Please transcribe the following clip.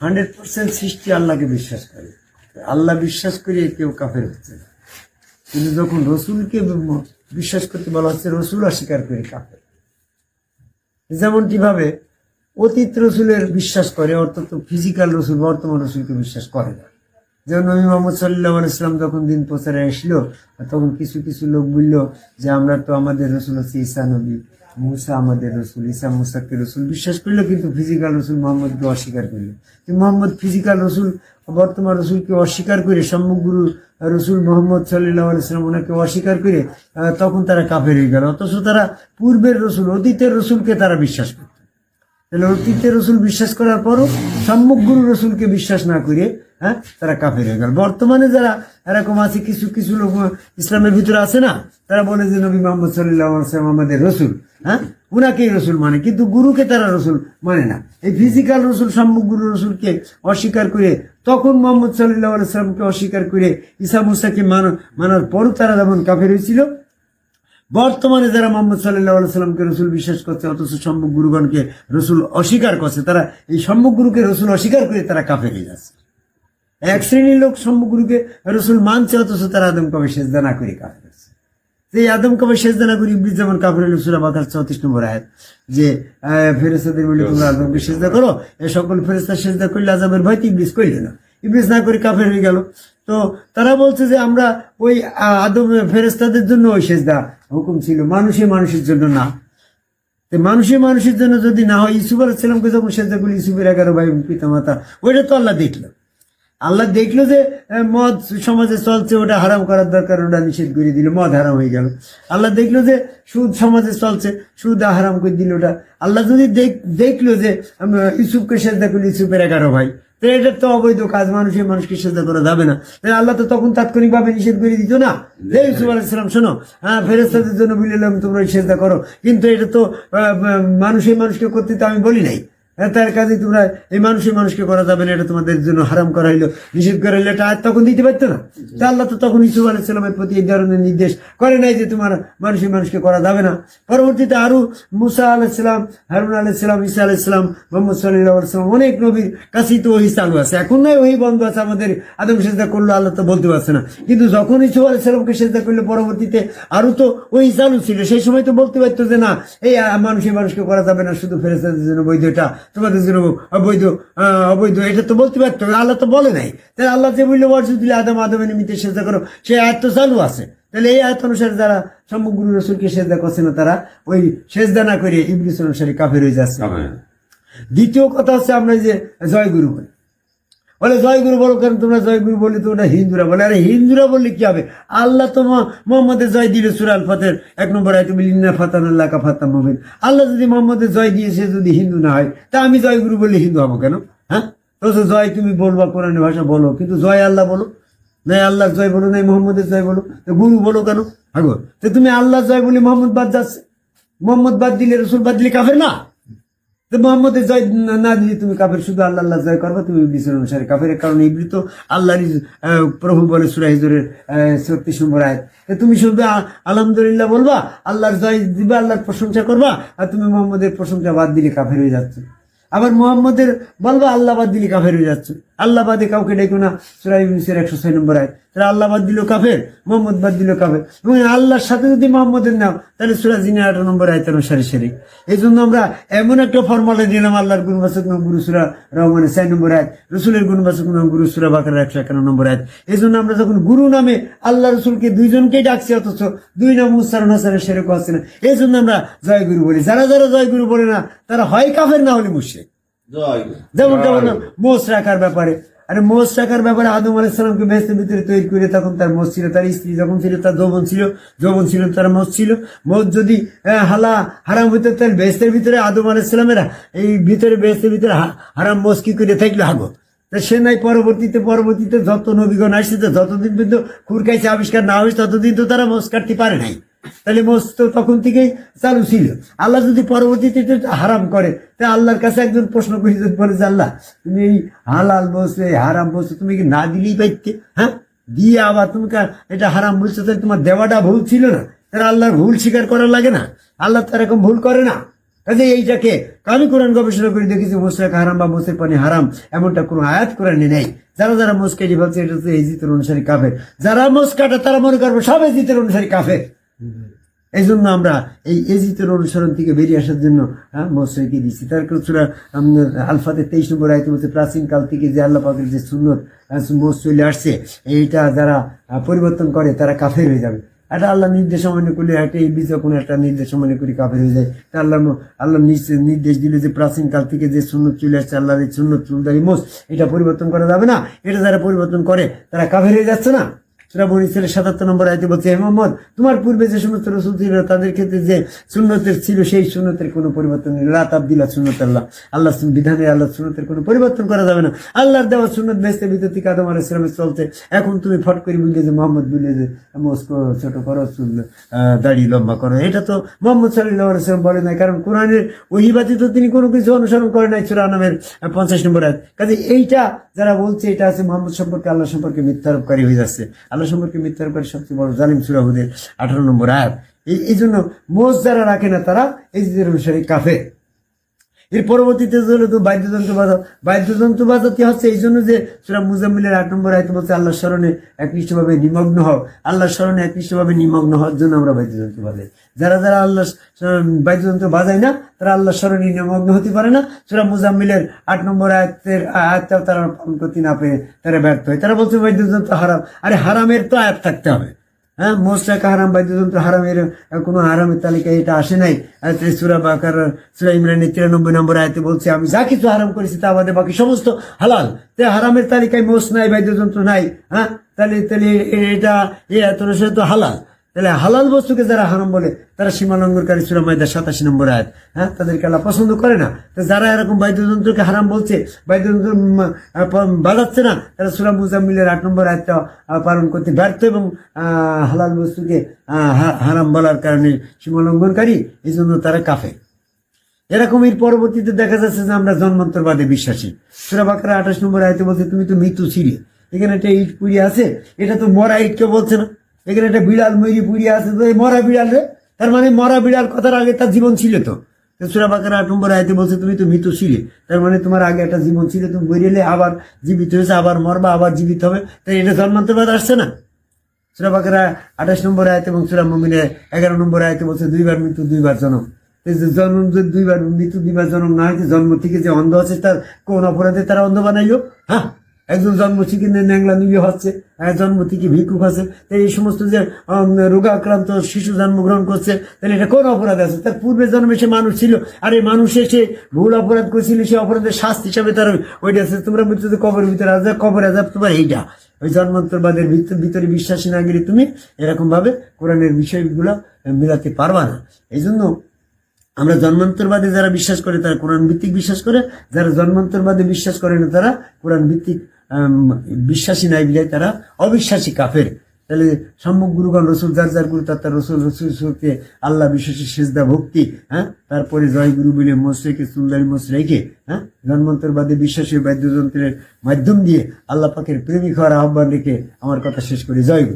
Hundred percent সৃষ্টি আল্লাহকে বিশ্বাস করে। আল্লাহ বিশ্বাস করে কেউ কাফের হচ্ছে না। কিন্তু যখন রসুলকে বিশ্বাস করতে বলা হচ্ছে, রসুল অস্বীকার করে কাফের। যেমনটি ভাবে, অতীত রসুলের বিশ্বাস করে, অর্থাৎ ফিজিক্যাল রসুল, বর্তমান রসুলকে বিশ্বাস করে না। যেমন নবী মোহাম্মদ সাল্লাহ ইসলাম যখন দিন প্রচারে আসলো, তখন কিছু কিছু লোক বলল যে, আমরা তো আমাদের রসুল হচ্ছে ঈসা নবী। মুসা আমাদের রসুল, ঈসা মুসাকে রসুল বিশ্বাস করল, কিন্তু ফিজিক্যাল রসুল মোহাম্মদকে অস্বীকার করল। মোহাম্মদ ফিজিক্যাল রসুল বর্তমান রসুলকে অস্বীকার করে সম্মুখগুরু রসুল মোহাম্মদ সাল্লাহ ইসলাম ওনাকে অস্বীকার করে তখন তারা কাফের হয়ে গেল। অথচ তারা পূর্বের রসুল, অতীতের রসুলকে তারা বিশ্বাস করত। তাহলে অতীতের রসুল বিশ্বাস করার পরও সম্মুখ গুরু রসুলকে বিশ্বাস না করে হ্যাঁ? তারা কাফের হয়ে গেল। বর্তমানে যারা, এরকম আছে, কিছু কিছু লোক ইসলামের ভিতরে আছে না? তারা বলে যে নবী মোহাম্মদ সাল্লাম আমাদের রসুল হ্যাঁ? উনাকেই রসুল মানে কিন্তু গুরুকে তারা রসুল মানে না। এই ফিজিক্যাল রসুল সম্মুখ গুরু রসুলকে অস্বীকার করে, তখন মোহাম্মদ সাল্লাহ সাল্লামকে অস্বীকার করে ইসা মুসাকে মান- মানার পরও তারা যেমন কাফের হয়েছিল, বর্তমানে যারা মোহাম্মদ সাল্লাহ সাল্লামকে রসুল বিশ্বাস করছে, অথচ সম্মুখ গুরুগণকে রসুল অস্বীকার করছে, তারা এই সম্মুখ গুরুকে রসুল অস্বীকার করে তারা কাফে হয়ে যাচ্ছে। এক শ্রেণির লোক সম্মুখ রসুল মানছে অথচ তারা আদম কবে সেজদা না করে কাফে করছে এই আদম কবে সেজদা না করে ইবলিস যেমন কাফের হলো সুরা বাকার চৌত্রিশ নম্বর আয়াত যে ফেরেস্তাদের বলে তোমরা আদমকে সেজদা করো এ সকল ফেরেস্তা সেজদা করলে আজমের ভয় ইবলিস করলে না। ইবলিস না করে কাফের হয়ে গেল। তো তারা বলছে যে আমরা ওই আদম ফেরেস্তাদের জন্য ওই সেজদা হুকুম ছিল মানুষে মানুষের জন্য না। তো মানুষে মানুষের জন্য যদি না হয় ইসুফ আলাইসালামকে যখন সেজদা করল ইসুফের এগারো ভাই পিতা মাতা ওইটা তো আল্লাহ দেখল। আল্লাহ দেখল যে মদ সমাজে চলছে, ওটা হারাম করার দরকার, ওটা নিষেধ করে দিল, মদ হারাম হয়ে গেল। আল্লাহ দেখল যে, সুদ সমাজে চলছে, সুদ হারাম করে দিল ওটা। আল্লাহ যদি দেখ- দেখল যে ইউসুফকে সেজদা করলি, ইউসুফের এগারো ভাই তো এটা তো অবৈধ কাজ মানুষের মানুষকে সেজদা করা যাবে না। আল্লাহ তো তখন তাৎক্ষণিকভাবে নিষেধ করে দিত না। যে, ইউসুফ আলাইসালাম শোনো হ্যাঁ ফেরেস্তাদের জন্য বলিলাম, তোমরা সেজদা করো। কিন্তু এটা তো মানুষের মানুষকে করতে তো আমি বলি নাই। তার কাজে তোমরা এই মানুষের মানুষকে করা যাবে না, এটা তোমাদের জন্য হারাম করা হইল। নিষেধ করা হইল, এটা তখন দিতে পারতো না। তা আল্লাহ তো তখন ইসুফ আলাইসালামের প্রতি এই ধরনের নির্দেশ করে নাই যে তোমার মানুষের মানুষকে করা যাবে না। পরবর্তীতে আরও মুসা আলাইসালাম হারুন আলাইসালাম ঈসা আলাইসালাম মোহাম্মদ সাল্লাহ অনেক নবীর কাছেই তো ওই চালু আছে। এখন নয়, ওই বন্ধ আছে, আমাদের আদম সেজদা করল, আল্লাহ তো বলতে পারছে না। কিন্তু যখন ইসুফ আলাইসালামকে সেজদা করল, পরবর্তীতে আরও তো ওই চালু ছিল। সেই সময় তো বলতে পারতো যে না, এই মানুষের মানুষকে করা যাবে না, শুধু ফেরেস্তাদের জন্য বৈধ এটা। তোমাদের জন্য অবৈধ অবৈধ এটা তো বলতে পারতো আল্লাহ তো বলে নাই। তাহলে আল্লাহ যে বলল বর্ষ দিলে আদম আদমের নিমিত্তে সেজদা করো সে আয়ত্ত তো চালু আছে। তাহলে এই আয়ত অনুসারে যারা সমগ্র রসুলকে সেজদা করছে না তারা ওই সেজদা না করে ইবলিস অনুসারে কাফের হয়ে যাচ্ছে। দ্বিতীয় কথা হচ্ছে আমরা যে জয়গুরু বলি। বলে জয়গুরু বলো কেন তোমরা জয়গুরু বলি, তোমরা হিন্দুরা বলে? আরে, হিন্দুরা বললে কি হবে? আল্লাহ তো মোহাম্মদের জয় দিল সুরাল ফাতের এক নম্বর আয় তুমি বিলিনা ফাতান আল্লাহ কা ফাতাম মোহাম্মদ আল্লাহ যদি মোহাম্মদের জয় দিয়েছে যদি হিন্দু না হয়, তা আমি জয়গুরু বললে হিন্দু হব কেন? হ্যাঁ? তো জয় তুমি বলবা, কোরআনের ভাষা বলো, কিন্তু জয় আল্লাহ বলো? নাই আল্লাহ জয় বলো, নাই মোহাম্মদের জয় বলো গুরু বলো কেন? হাগো তো তুমি আল্লাহ জয় বলে মোহাম্মদ বাদ যাচ্ছে। মোহাম্মদ বাদ দিলে, রসুল বাদ দিলে কাফের না? মোহাম্মদের জয় না- দিলে তুমি কাফের, শুধু আল্লাহ আল্লাহ জয় করবে, তুমি ইবলিসের অনুসারে কাফের। কারণ ইবলি তো আল্লাহরই প্রভু বলে সুরাহিজুরের ছত্রিশ নম্বর আয় তো তুমি শুধু আলহামদুলিল্লাহ বলবা, আল্লাহর জয় দিবা, আল্লাহর প্রশংসা করবা, আর তুমি মোহাম্মদের প্রশংসা বাদ দিলে কাফের হয়ে যাচ্ছ। আবার মোহাম্মদের বলবা, আল্লাহ বাদ দিলে কাফের হয়ে যাচ্ছে। আল্লাহ বাদে কাউকে ডেকো না। সুরা ইবলিসের একশো ছয় নম্বর আয় তাহলে আল্লাহ বাদ দিল কাফের মোহাম্মদ বাদ দিল কাফের। এবং আল্লাহর সাথে যদি মোহাম্মদের নাও, তাহলে সুরা আঠারো নম্বর আয়তের অনুসারে সেরে। এই জন্য আমরা এমন একটা ফর্মালে দিলাম আল্লাহর গুণবাচক নাম গুরু সুরা রহমানের ছয় নম্বর আয় রসুলের গুণবাচক নাম গুরু সুরা বাকার একশো একান্ন নম্বর আয় এই জন্য আমরা যখন গুরু নামে আল্লাহ রসুলকে দুইজনকেই ডাকছি, অথচ দুই নাম উচ্চারণ আচারে সেরকম আসছে না এই জন্য আমরা জয় গুরু বলি। যারা যারা জয় গুরু বলে না, তারা হয় কাফের, না হলে মুর্শিদ যেমনটা বললাম মোষ রাখার ব্যাপারে। আরে মোষ রাখার ব্যাপারে আদম আলাইসালামকে বেহেস্তের ভিতরে তৈরি করে তখন তার মোষ ছিল তার স্ত্রী যখন ছিল তার যৌবন ছিল যৌবন ছিল তার মোষ ছিল। মোষ যদি হালা হারাম হইতো তাহলে বেহেস্তের ভিতরে আদম আলাইসালামের এই ভিতরে বেহেস্তের ভিতরে হারাম মোষ কি করে থাকলে? হাগো। তা সে নাই পরবর্তীতে পরবর্তীতে যত নবীগণ আসছে যতদিন পর্যন্ত খুরকাইছে আবিষ্কার না হয়েছে ততদিন তো তারা মোষ কাটতে পারে নাই। তাহলে মোষ তো তখন থেকেই চালু ছিল। আল্লাহ যদি পরবর্তীতে হারাম করে, তা আল্লাহর কাছে একজন প্রশ্ন করে বলে যে আল্লাহ, তুমি এই হালাল এই হারাম বলছো, তুমি কি না দিলেই পাইতে হ্যাঁ? দিয়ে আবার তুমি এটা হারাম বলছো, তাহলে তোমার দেওয়াটা ভুল ছিল না। তাহলে আল্লাহর ভুল স্বীকার করা লাগে না। আল্লাহ তো এরকম ভুল করে না। কাজে এইটাকে আমি কোরআন গবেষণা করে দেখেছি মোশরাক হারাম বা মোসের পানি হারাম, এমনটা কোনো আয়াত কোরআনে নেই। যারা যারা মোস কেটে ভাবছে এটা তো এজিতের অনুসারী কাফের। যারা মোস কাটে তারা মনে করবে সব এই জিতের অনুসারী কাফের। এই জন্য আমরা এই এজিতের অনুসরণ থেকে বেরিয়ে আসার জন্য হ্যাঁ দিচ্ছি। তার সুরা আলফাতে তেইশ নম্বর আয়তে বলছে প্রাচীন কাল থেকে যে আল্লাহ পাকের যে সুন্নত মোস চলে আসছে, এইটা যারা পরিবর্তন করে, তারা কাফের হয়ে যাবে। এটা আল্লাহ নির্দেশ অমান্য করলে একটা এই বিষয়ে কোনো একটা নির্দেশ অমান্য করে কাফের হয়ে যায়, তা আল্লাহ আল্লাহ নির্দেশ দিলে যে প্রাচীন কাল থেকে যে সুন্নত চলে আসছে, আল্লাহর এই সুন্নত চুলদারি মোস এটা পরিবর্তন করা যাবে না। এটা যারা পরিবর্তন করে, তারা কাফের হয়ে যাচ্ছে না। বনি ছেলে সাতাত্তর নম্বর আয়তে বলছে, হে মোহাম্মদ, তোমার পূর্বে যে সমস্ত রসুল ছিল, তাদের ক্ষেত্রে যে সুন্নতের ছিল, সেই সুন্নতের কোনো পরিবর্তন নেই। রাত আব্দিল্লা সুন্নত আল্লাহ। আল্লাহ বিধানে আল্লাহ সুন্নতের কোনো পরিবর্তন করা যাবে না। আল্লাহর দেওয়া সুন্নত বেসতে ভিতর থেকে আদম আলাহ ইসলামের চলছে। এখন তুমি ফট করে বুঝলে যে, মোহাম্মদ বুঝলে যে, মস্কো, ছোট করো দাড়ি লম্বা করো। এটা তো মোহাম্মদ সাল্লাহ সাল্লাম বলে নাই। কারণ কোরআনের ওহিবাতি তো তিনি কোনো কিছু অনুসরণ করে নাই সুরা নামের পঞ্চাশ নম্বর আয়াত। কাজে এইটা যারা বলছে, এটা আছে মোহাম্মদ সম্পর্কে, আল্লাহ সম্পর্কে মিথ্যারোপকারী হয়ে যাচ্ছে। আল্লাহ সম্পর্কে মিথ্যার পরে সবচেয়ে বড় জালিম সুরাহুদের আঠারো নম্বর আয়াত। এই এই জন্য মোজ যারা রাখে না তারা এই যে অনুসারে কাফে এর পরবর্তীতে বাদ্যযন্ত্র বাজাত বাদ্যযন্ত্র বাজাতে হচ্ছে এই জন্য যে সুরা মুজাম্মিলের আট নম্বর আয়তে বলছে, আল্লাহ স্মরণে একনিষ্ঠভাবে নিমগ্ন হও। আল্লাহ স্মরণে একনিষ্ঠভাবে নিমগ্ন হওয়ার জন্য আমরা বাদ্যযন্ত্র বাজাই। যারা যারা আল্লাহ বাদ্যযন্ত্র বাজায় না, তারা আল্লাহ স্মরণে নিমগ্ন হতে পারে না। সুরা মুজাম্মিলের আট নম্বর আয়াতের আয়াতটাও তারা পালন করতে না পেরে তারা ব্যর্থ হয়। তারা বলছে বাদ্যযন্ত্র হারাম। আরে হারামের তো আয়াত থাকতে হবে। হ্যাঁ মোস্টাকা হারাম বাদ্যযন্ত্র হারামের এর কোনো হারামের তালিকায় এটা আসে নাই। সুরা বাকার, সুরা ইমরানের তিরানব্বই নম্বর আয়তে বলছে, আমি যা কিছু হারাম করেছি তা আমাদের বাকি সমস্ত হালাল। তে হারামের তালিকায় মোস নাই, বাদ্যযন্ত্র নাই হ্যাঁ? তাহলে তাহলে এটা এত তো হালাল। তাহলে হালাল বস্তুকে যারা হারাম বলে, তারা সীমা লঙ্ঘনকারী সুরা মাইদা সাতাশি নম্বর আয়াত হ্যাঁ? তাদেরকে আল্লাহ পছন্দ করে না। তো যারা এরকম বাদ্যযন্ত্রকে হারাম বলছে, বাদ্যযন্ত্র বাজাচ্ছে না, তারা সুরা মুজাম্মিলের আট নম্বর আয়াতটা পালন করতে ব্যর্থ এবং হালাল বস্তুকে হারাম বলার কারণে সীমা লঙ্ঘনকারী এই জন্য তারা কাফে এরকম এর পরবর্তীতে দেখা যাচ্ছে যে আমরা জন্মান্তরবাদে বিশ্বাসী। সুরা বাকারা আঠাশ নম্বর আয়তে বলছে, তুমি তো মৃত্যু ছিলে। এখানে একটা ইট পুড়িয়ে আছে, এটা তো মরা ইট কেউ বলছে না। এখানে একটা বিড়াল ময়ূরি পুড়িয়ে আছে মরা বিড়াল রে তার মানে মরা বিড়াল কথার আগে তার জীবন ছিল তো। সুরা বাকারা আট নম্বর আয়তে বলছে, তুমি তো মৃত ছিলে তার মানে তোমার আগে একটা জীবন ছিল, তুমি বেরিয়ে আবার জীবিত হয়েছে, আবার মরবা, আবার জীবিত হবে। তাই এটা জন্মান্তরবাদ আসছে না। সুরা বাকেরা আঠাশ নম্বর আয়তে এবং সুরা মমিনে এগারো নম্বর আয়তে বলছে, দুইবার মৃত্যু, দুইবার জন্ম। জন্ম যদি দুইবার মৃত্যু, দুইবার জন্ম না হয়েছে জন্ম থেকে যে অন্ধ আছে, তার কোন অপরাধে তারা অন্ধ বানাইলো? হ্যাঁ? একজন জন্ম থেকে ন্যাংলা নিয়ে হচ্ছে আর জন্ম থেকে ভিক্ষুক আছে তাই এই সমস্ত যে রোগাক্রান্ত শিশু জন্মগ্রহণ করছে, তাহলে এটা কোন অপরাধ আছে? তার পূর্বে জন্মে সে মানুষ ছিল, আর এই মানুষ এসে ভুল অপরাধ করেছিল সে অপরাধের শাস্তি হিসাবে তার ওইটা আছে। তোমরা মৃত্যুতে কবরের ভিতরে আজ কবর আজাব তোমার এইটা। ওই জন্মান্তরবাদের ভিতর- বিশ্বাসী না গেলে তুমি এরকম ভাবে কোরআনের বিষয়গুলো মিলাতে পারবা না। এই জন্য আমরা জন্মান্তরবাদে যারা বিশ্বাস করে, তারা কোরআন ভিত্তিক বিশ্বাস করে, যারা জন্মান্তরবাদে বিশ্বাস করে না, তারা কোরআন ভিত্তিক বিশ্বাসী নাই বিলাই তারা অবিশ্বাসী কাফের। তাহলে সম্মুখ গুরুগণ, রসুল, যার যার গুরু, তার রসুল রসুল সুরকে আল্লাহ বিশ্বাসী সেজদা, ভক্তি হ্যাঁ? তারপরে জয় গুরু বলে সুলদারি মোস রেখে হ্যাঁ? জন্মন্তরবাদী বিশ্বাসী বাদ্যযন্ত্রের মাধ্যম দিয়ে আল্লাহ পাকের প্রেমিক হওয়ার আহ্বান রেখে আমার কথা শেষ করি। জয় গুরু।